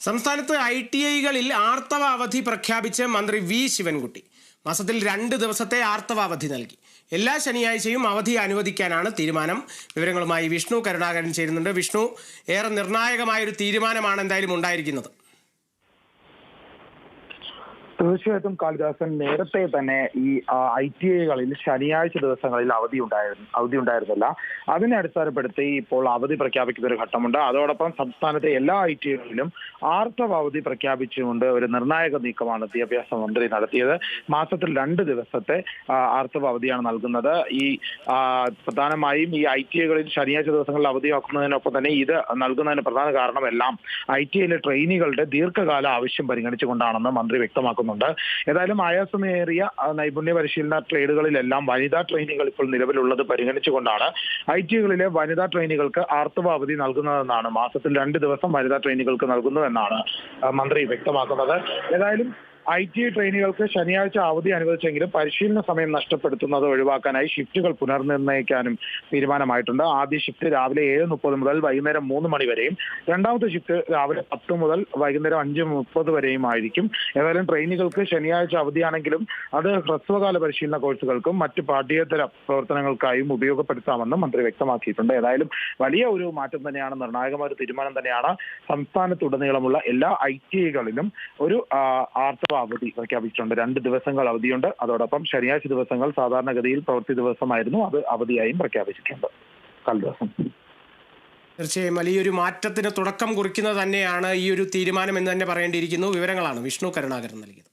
സംസ്ഥാനത്ത് I T ഐകളിൽ ആർത്തവ അവധി പ്രഖ്യാപിച്ച് മന്ത്രി വി ശിവൻകുട്ടി. മാസത്തിൽ രണ്ട് ദിവസത്തെ ആർത്തവ അവധി നൽകി. എല്ലാ ശനിയാഴ്ചയും അവധി അനുവദിക്കാനാണ് തീരുമാനം. വിവരങ്ങളുമായി വിഷ്ണു കരുണാകരൻ ചേരുന്നുണ്ട്. വിഷ്ണു ഏറെ നിർണായകമായൊരു തീരുമാനമാണ് എന്തായാലും ഉണ്ടായിരിക്കുന്നത്. തീർച്ചയായിട്ടും കാളിദാസൻ നേരത്തെ തന്നെ ഈ ഐ ടി ഐകളിൽ ശനിയാഴ്ച ദിവസങ്ങളിൽ അവധി ഉണ്ടായിരുന്നു അവധി ഉണ്ടായിരുന്നില്ല. അതിനെ അടിസ്ഥാനപ്പെടുത്തി ഇപ്പോൾ അവധി പ്രഖ്യാപിക്കുന്ന ഒരു ഘട്ടമുണ്ട്. അതോടൊപ്പം സംസ്ഥാനത്തെ എല്ലാ ഐ ടി ഐകളിലും ആർത്തവ അവധി പ്രഖ്യാപിച്ചുകൊണ്ട് ഒരു നിർണായക നീക്കമാണ് വിദ്യാഭ്യാസ മന്ത്രി നടത്തിയത്. മാസത്തിൽ രണ്ട് ദിവസത്തെ ആർത്തവ അവധിയാണ് നൽകുന്നത്. ഈ പ്രധാനമായും ഈ ഐ ടി ഐകളിൽ ശനിയാഴ്ച ദിവസങ്ങളിൽ അവധിയാക്കുന്നതിനൊപ്പം തന്നെ ഇത് നൽകുന്നതിന് പ്രധാന കാരണം എല്ലാം ഐ ടി ഐയിലെ ട്രെയിനികളുടെ ദീർഘകാല ആവശ്യം പരിഗണിച്ചുകൊണ്ടാണെന്ന് മന്ത്രി വ്യക്തമാക്കുന്നുണ്ട് ഏതായാലും ആയാസമേറിയ നൈപുണ്യ പരിശീലന ട്രേഡുകളിലെല്ലാം വനിതാ ട്രെയിനികൾ ഇപ്പോൾ നിലവിലുള്ളത് പരിഗണിച്ചുകൊണ്ടാണ് ഐ ടി ഐകളിലെ വനിതാ ട്രെയിനികൾക്ക് ആർത്തവ അവധി നൽകുന്നതെന്നാണ് മാസത്തിൽ രണ്ട് ദിവസം വനിതാ ട്രെയിനികൾക്ക് നൽകുന്നു എന്നാണ് മന്ത്രി വ്യക്തമാക്കുന്നത്. ഏതായാലും ഐ ടി ട്രെയിനുകൾക്ക് ശനിയാഴ്ച അവധി അനുവദിച്ചെങ്കിലും പരിശീലന സമയം നഷ്ടപ്പെടുത്തുന്നത് ഒഴിവാക്കാനായി ഷിഫ്റ്റുകൾ പുനർനിർണയിക്കാനും തീരുമാനമായിട്ടുണ്ട്. ആദ്യ ഷിഫ്റ്റ് രാവിലെ ഏഴ് മുപ്പത് മുതൽ വൈകുന്നേരം മൂന്ന് മണി വരെയും രണ്ടാമത്തെ ഷിഫ്റ്റ് രാവിലെ പത്ത് മുതൽ വൈകുന്നേരം അഞ്ച് മുപ്പത് വരെയും ആയിരിക്കും. ഏതായാലും ട്രെയിനുകൾക്ക് ശനിയാഴ്ച അവധിയാണെങ്കിലും അത് ഹ്രസ്വകാല പരിശീലന കോഴ്സുകൾക്കും മറ്റ് പാഠ്യേതര പ്രവർത്തനങ്ങൾക്കായും ഉപയോഗപ്പെടുത്താമെന്ന് മന്ത്രി വ്യക്തമാക്കിയിട്ടുണ്ട്. ഏതായാലും വലിയ ഒരു മാറ്റം തന്നെയാണ് നിർണായകമായ ഒരു തീരുമാനം തന്നെയാണ് സംസ്ഥാനത്തുടനീളമുള്ള എല്ലാ ഐ ടി ഐകളിലും ഒരു ആ, ആർത്തവ അവധി പ്രഖ്യാപിച്ചിട്ടുണ്ട് രണ്ട് ദിവസങ്ങൾ അവധിയുണ്ട്. അതോടൊപ്പം ശനിയാഴ്ച ദിവസങ്ങൾ സാധാരണഗതിയിൽ പ്രവൃത്തി ദിവസമായിരുന്നു. അത് അവധിയായും പ്രഖ്യാപിച്ചിട്ടുണ്ട്. കാളിദാസൻ തീർച്ചയായും വലിയൊരു മാറ്റത്തിന് തുടക്കം കുറിക്കുന്നത് തന്നെയാണ് ഈ ഒരു തീരുമാനം എന്ന് തന്നെ പറയേണ്ടിയിരിക്കുന്നു. വിവരങ്ങളാണ് വിഷ്ണു കരുണാകരൻ നൽകിയത്.